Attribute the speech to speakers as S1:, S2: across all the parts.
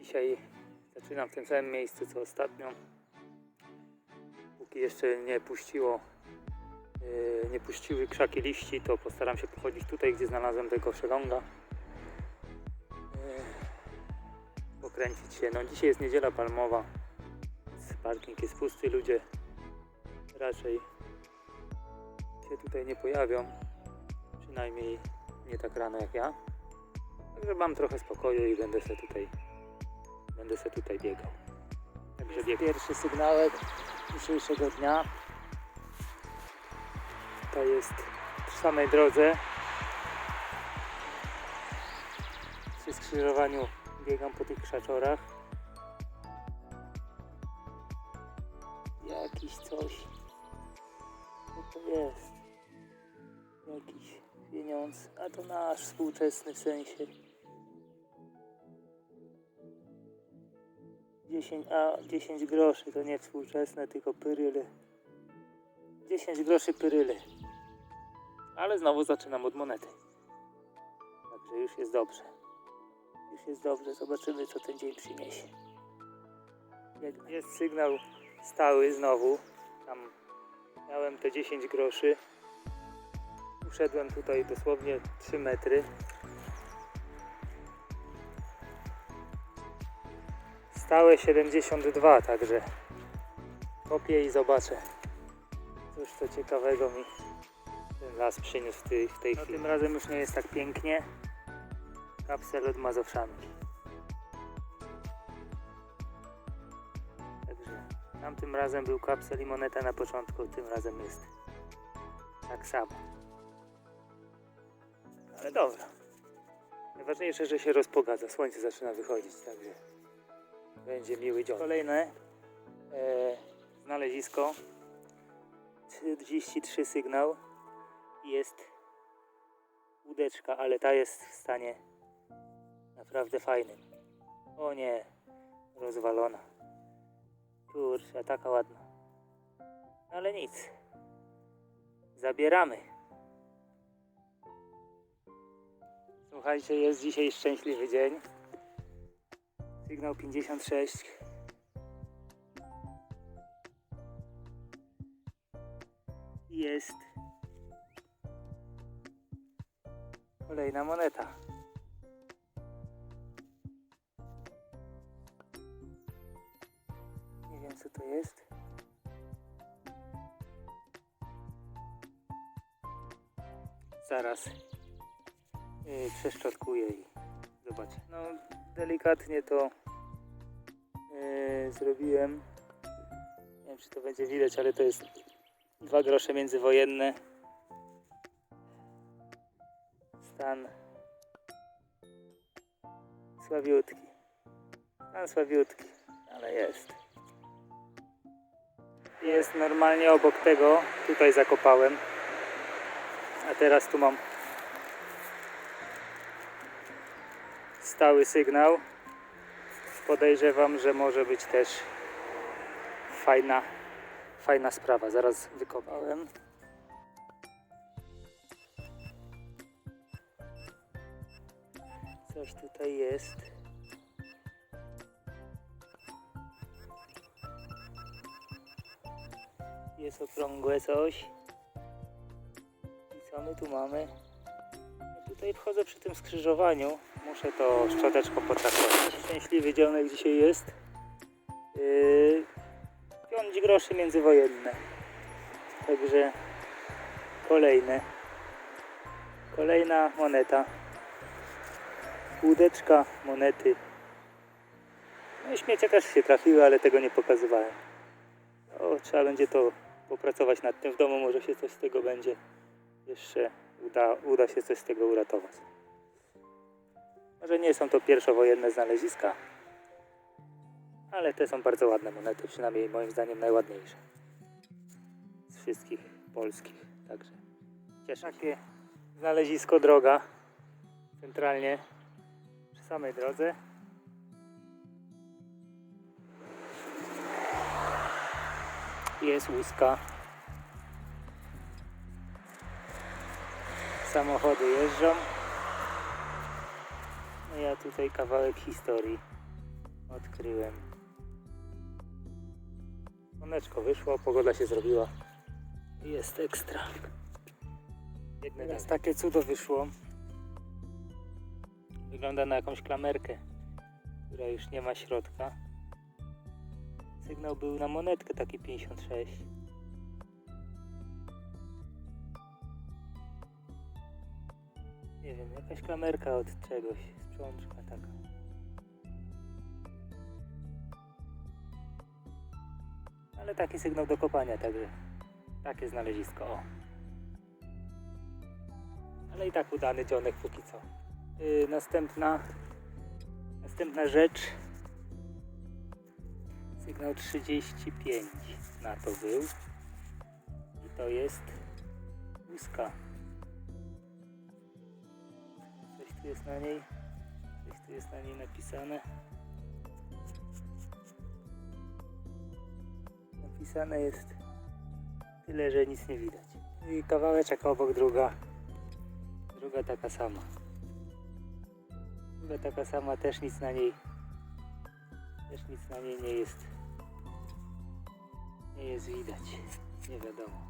S1: Dzisiaj zaczynam w tym samym miejscu co ostatnio. Póki jeszcze nie puściło, yy, nie puściły krzaki liści, to postaram się pochodzić tutaj, gdzie znalazłem tego szelonga. Yy, pokręcić się. No dzisiaj jest niedziela palmowa. Parking jest pusty, ludzie raczej się tutaj nie pojawią. Przynajmniej nie tak rano jak ja. Także mam trochę spokoju i będę se tutaj będę se tutaj biegał. Także bieg. Pierwszy sygnałek dzisiejszego dnia. To jest przy samej drodze. Przy skrzyżowaniu biegam po tych krzaczorach. Jakiś coś. Co to jest? Jakiś pieniądz, a to nasz współczesny w sensie. 10, a 10 groszy to nie współczesne, tylko pyryle. 10 groszy pyryle. Ale znowu zaczynam od monety. Także już jest dobrze. Już jest dobrze, zobaczymy co ten dzień przyniesie. Jak jest sygnał stały znowu. Tam miałem te 10 groszy. Uszedłem tutaj dosłownie 3 metry. Stałe 72, także kopię i zobaczę. Cóż to ciekawego mi ten las przyniósł w tej, w tej no, chwili. Tym razem już nie jest tak pięknie. Kapsel od Mazowszanki. Także tamtym razem był kapsel i moneta na początku, tym razem jest tak samo. Ale dobra. Najważniejsze, że się rozpogadza. Słońce zaczyna wychodzić, także będzie miły dzień. Kolejne e, znalezisko. 33 sygnał. Jest łódeczka, ale ta jest w stanie naprawdę fajnym. O nie, rozwalona. Kurczę, taka ładna. Ale nic. Zabieramy. Słuchajcie, jest dzisiaj szczęśliwy dzień. Sygnał 56. Jest kolejna moneta. Nie wiem co to jest. Zaraz yy, przeszczotkuję i zobaczę. No delikatnie to yy, zrobiłem. Nie wiem czy to będzie widać, ale to jest dwa grosze międzywojenne. Stan słabiutki. Stan słabiutki, ale jest. Jest normalnie obok tego. Tutaj zakopałem. A teraz tu mam stały sygnał. Podejrzewam, że może być też fajna, fajna sprawa. Zaraz wykopałem. Coś tutaj jest. Jest okrągłe coś. I co my tu mamy? Tutaj wchodzę przy tym skrzyżowaniu. Muszę to szczoteczką potraktować. Szczęśliwy dzionek dzisiaj jest. Yy, 5 groszy międzywojenne. Także kolejne. Kolejna moneta. Łódeczka, monety. No i śmiecie też się trafiły, ale tego nie pokazywałem. O, trzeba będzie to popracować nad tym w domu, może się coś z tego będzie jeszcze uda, uda się coś z tego uratować. Może nie są to pierwszowojenne znaleziska, ale te są bardzo ładne monety, przynajmniej moim zdaniem najładniejsze z wszystkich polskich. Także cieszę. Takie znalezisko droga, centralnie przy samej drodze. Jest łuska. Samochody jeżdżą. No ja tutaj kawałek historii odkryłem. Słoneczko wyszło, pogoda się zrobiła. Jest ekstra. Teraz takie cudo wyszło. Wygląda na jakąś klamerkę, która już nie ma środka. Sygnał był na monetkę taki 56. Nie wiem, jakaś klamerka od czegoś, sprzączka taka. Ale taki sygnał do kopania, także takie znalezisko. O. Ale i tak udany dzionek póki co. Yy, następna, następna rzecz. Sygnał 35 na to był. I to jest łuska. Tu jest na niej. Coś tu jest na niej napisane. Napisane jest tyle, że nic nie widać. I kawałeczek obok druga. Druga taka sama. Druga taka sama, też nic na niej. Też nic na niej nie jest. Nie jest widać. Nie wiadomo.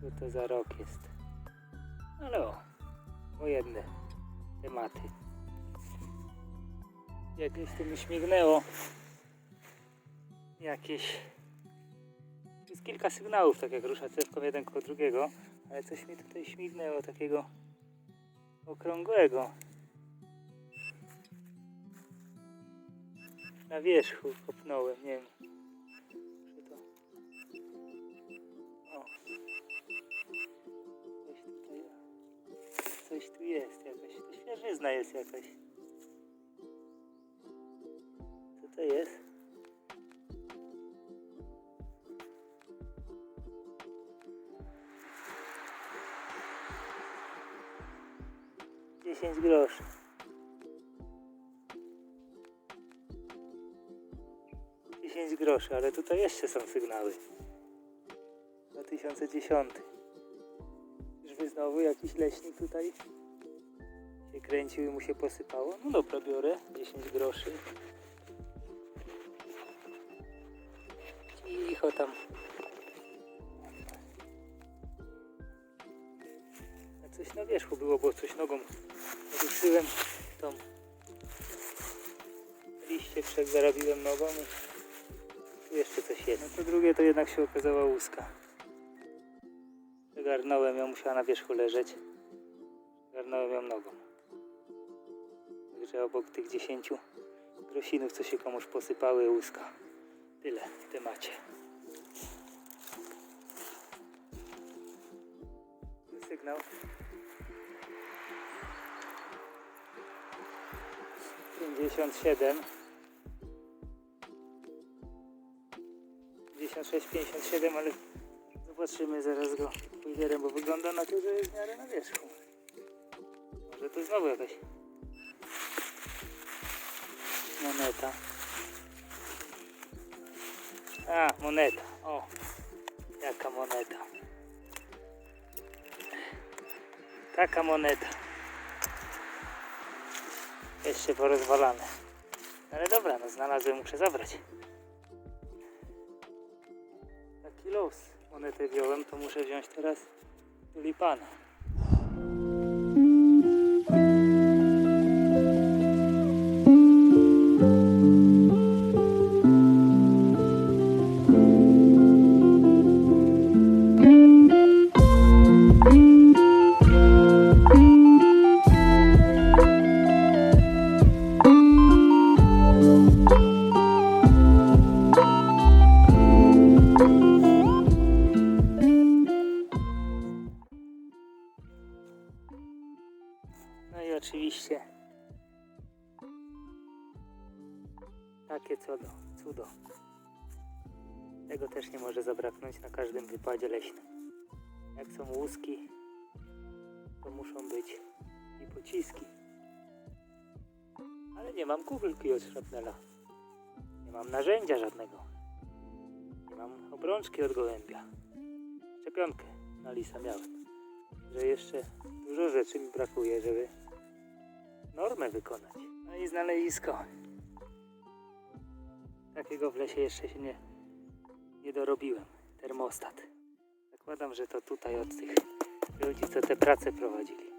S1: Co to za rok jest. Ale o. Wojenne tematy. Jakieś tu mi śmignęło. Jakieś. Jest kilka sygnałów, tak jak rusza cewką jeden koło drugiego, ale coś mi tutaj śmignęło takiego okrągłego. Na wierzchu kopnąłem, nie wiem. Coś tu jest jakaś. To świeżyzna jest jakaś. Co to jest? Dziesięć groszy. Dziesięć groszy, ale tutaj jeszcze są sygnały. 2010. Znowu jakiś leśnik tutaj się kręcił i mu się posypało? No dobra, biorę 10 groszy. Cicho tam. A coś na wierzchu było, bo coś nogą ruszyłem tą liście przegarabiłem nogą i tu jeszcze coś jest. No to drugie to jednak się okazała łuska. Przegarnąłem ją, musiała na wierzchu leżeć. Przegarnąłem ją nogą. Także obok tych 10 grosinów, co się komuś posypały, łuska. Tyle w temacie. Sygnał. Pięćdziesiąt siedem. 56, 57, ale zobaczymy zaraz go pójdziemy, bo wygląda na to, że jest w miarę na wierzchu. Może to znowu jakaś moneta. A, moneta. O, jaka moneta. Taka moneta. Jeszcze porozwalane. Ale dobra, no znalazłem, muszę zabrać. Taki los. Monetę wziąłem, to muszę wziąć teraz tulipana. Jak są łuski, to muszą być i pociski. Ale nie mam kugelki od szrapnela. Nie mam narzędzia żadnego. Nie mam obrączki od gołębia. Szczepionkę na lisa miałem. Że jeszcze dużo rzeczy mi brakuje, żeby normę wykonać. No i znalezisko. Takiego w lesie jeszcze się nie, nie dorobiłem. Termostat. Zakładam, że to tutaj od tych ludzi, co te prace prowadzili.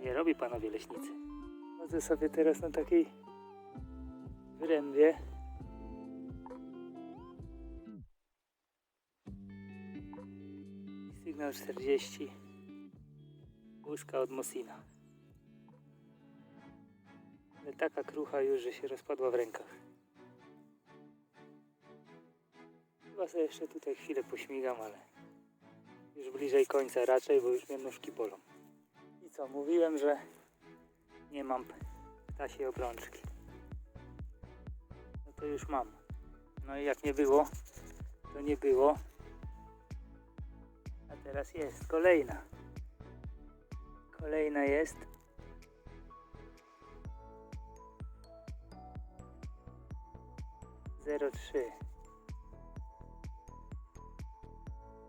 S1: Nie robi panowie leśnicy. Chodzę sobie teraz na takiej wyrębie. Sygnał 40. Łuska od Mosina. Ale taka krucha już, że się rozpadła w rękach. Chyba sobie jeszcze tutaj chwilę pośmigam, ale już bliżej końca raczej, bo już mnie nóżki bolą. I co, mówiłem, że nie mam ptasiej obrączki. No to już mam. No i jak nie było, to nie było. A teraz jest kolejna. Kolejna jest. Zero trzy.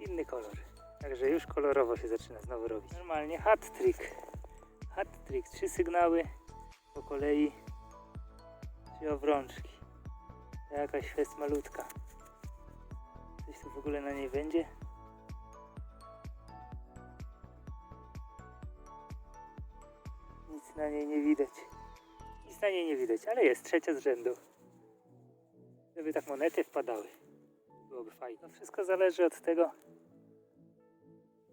S1: Inny kolor. Także już kolorowo się zaczyna znowu robić. Normalnie hat trick. Hat trick. Trzy sygnały po kolei. Trzy obrączki. Jakaś jest malutka. Coś tu w ogóle na niej będzie? Nic na niej nie widać. Nic na niej nie widać, ale jest trzecia z rzędu. Gdyby tak monety wpadały, byłoby fajnie. To wszystko zależy od tego,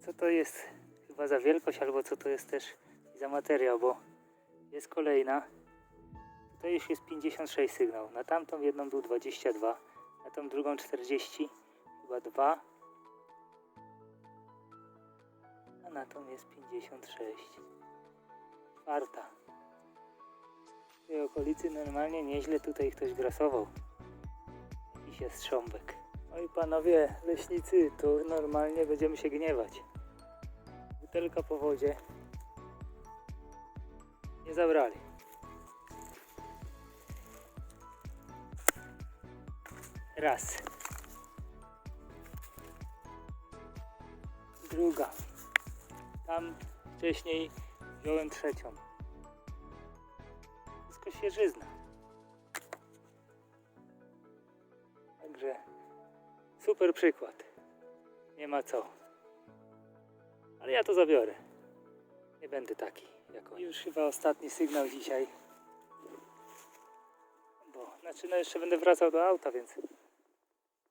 S1: co to jest chyba za wielkość, albo co to jest też za materiał, bo jest kolejna. Tutaj już jest 56 sygnał. Na tamtą jedną był 22, na tą drugą 40, chyba 2. A na tą jest 56. Czwarta. W tej okolicy normalnie nieźle tutaj ktoś grasował. Jakiś jest szcząbek. Oj panowie leśnicy, tu normalnie będziemy się gniewać. Butelka po wodzie. Nie zabrali. Raz. Druga. Tam wcześniej wziąłem trzecią. Wszystko świeżyzna. Także super przykład. Nie ma co. Ale ja to zabiorę. Nie będę taki jak oni. Już chyba ostatni sygnał dzisiaj. Bo, znaczy no jeszcze będę wracał do auta, więc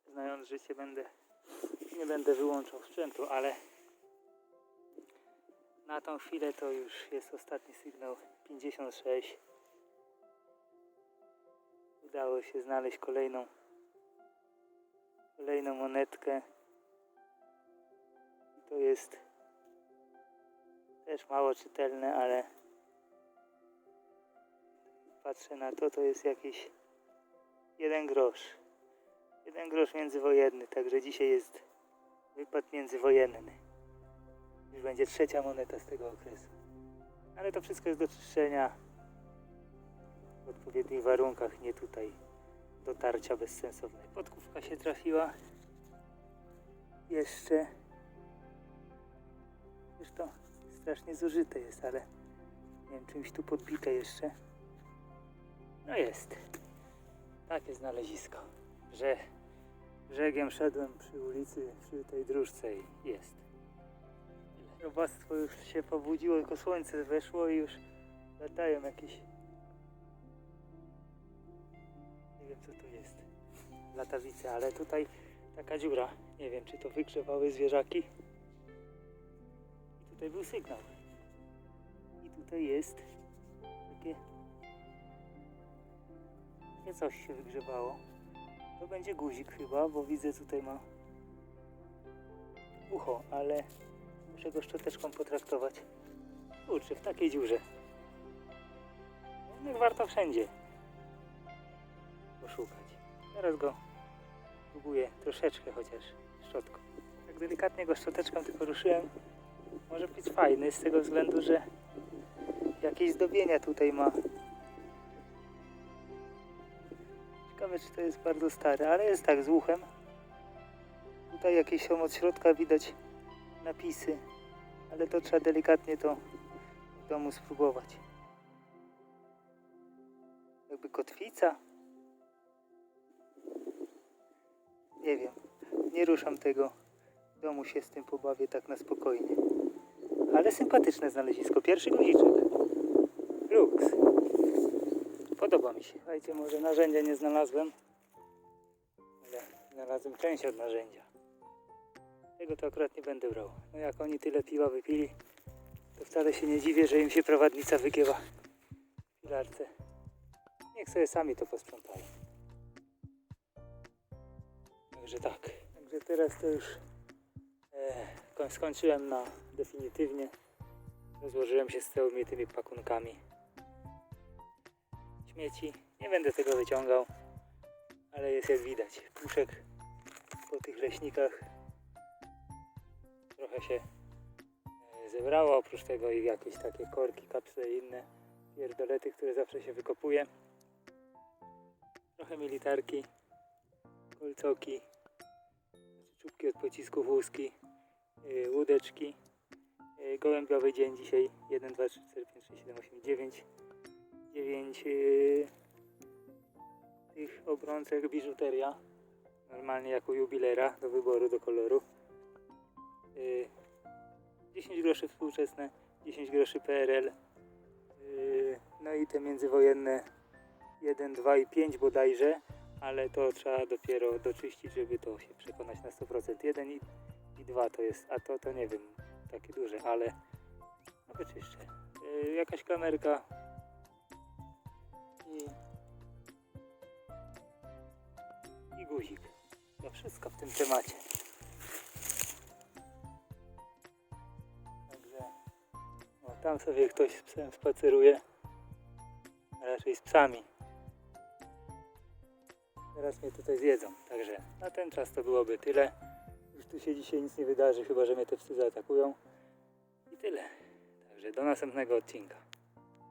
S1: znając życie będę nie będę wyłączał sprzętu, ale na tą chwilę to już jest ostatni sygnał 56. Udało się znaleźć kolejną kolejną monetkę. To jest też mało czytelne, ale patrzę na to, to jest jakiś jeden grosz. Jeden grosz międzywojenny, także dzisiaj jest wypad międzywojenny. Już będzie trzecia moneta z tego okresu. Ale to wszystko jest do czyszczenia w odpowiednich warunkach, nie tutaj dotarcia bezsensowne. Podkówka się trafiła. Jeszcze. Zresztą strasznie zużyte jest, ale nie wiem, czymś tu podbite jeszcze. No jest. Takie znalezisko, że brzegiem szedłem przy ulicy, przy tej dróżce i jest. Robactwo już się pobudziło, tylko słońce weszło i już latają jakieś nie wiem co to jest. Latawice, ale tutaj taka dziura. Nie wiem czy to wygrzewały zwierzaki. Tutaj był sygnał. I tutaj jest takie takie coś się wygrzewało. To będzie guzik chyba, bo widzę tutaj ma ucho, ale muszę go szczoteczką potraktować. Kurczę, w takiej dziurze. No, warto wszędzie poszukać. Teraz go próbuję troszeczkę chociaż szczotką. Tak delikatnie go szczoteczką tylko ruszyłem. Może być fajny z tego względu, że jakieś zdobienia tutaj ma. Ciekawe czy to jest bardzo stare, ale jest tak z uchem. Tutaj jakieś są od środka widać napisy, ale to trzeba delikatnie to w domu spróbować. Jakby kotwica. Nie wiem. Nie ruszam tego. W domu się z tym pobawię tak na spokojnie. Ale sympatyczne znalezisko. Pierwszy guziczek. Lux. Podoba mi się. Słuchajcie, może narzędzia nie znalazłem. Ale znalazłem część od narzędzia. Tego to akurat nie będę brał. No jak oni tyle piwa wypili, to wcale się nie dziwię, że im się prowadnica wygięła w pilarce. Niech sobie sami to posprzątają. Także tak. Także teraz to już e, koń- skończyłem na definitywnie. Rozłożyłem się z całymi tymi pakunkami śmieci. Nie będę tego wyciągał, ale jest jak widać. Puszek po tych leśnikach trochę się e, zebrało. Oprócz tego i jakieś takie korki, kapsle i inne pierdolety, które zawsze się wykopuje. Trochę militarki, kolcoki, znaczy czubki od pocisków łuski, yy, łódeczki. Gołębiowy dzień dzisiaj 1, 2, 3, 4, 5, 6, 7, 8, 9. 9 yy, tych obrączek biżuteria. Normalnie jako jubilera do wyboru, do koloru. Yy, 10 groszy współczesne, 10 groszy PRL. Yy, no i te międzywojenne 1, 2 i 5 bodajże, ale to trzeba dopiero doczyścić, żeby to się przekonać na 100%. 1 i, i 2 to jest, a to to nie wiem, takie duże, ale no wyczyszczę. Yy, jakaś kamerka i, i guzik. To wszystko w tym temacie. Także o, tam sobie ktoś z psem spaceruje. A raczej z psami. Teraz mnie tutaj zjedzą. Także na ten czas to byłoby tyle. Tu się dzisiaj nic nie wydarzy, chyba że mnie te psy zaatakują. I tyle. Także do następnego odcinka.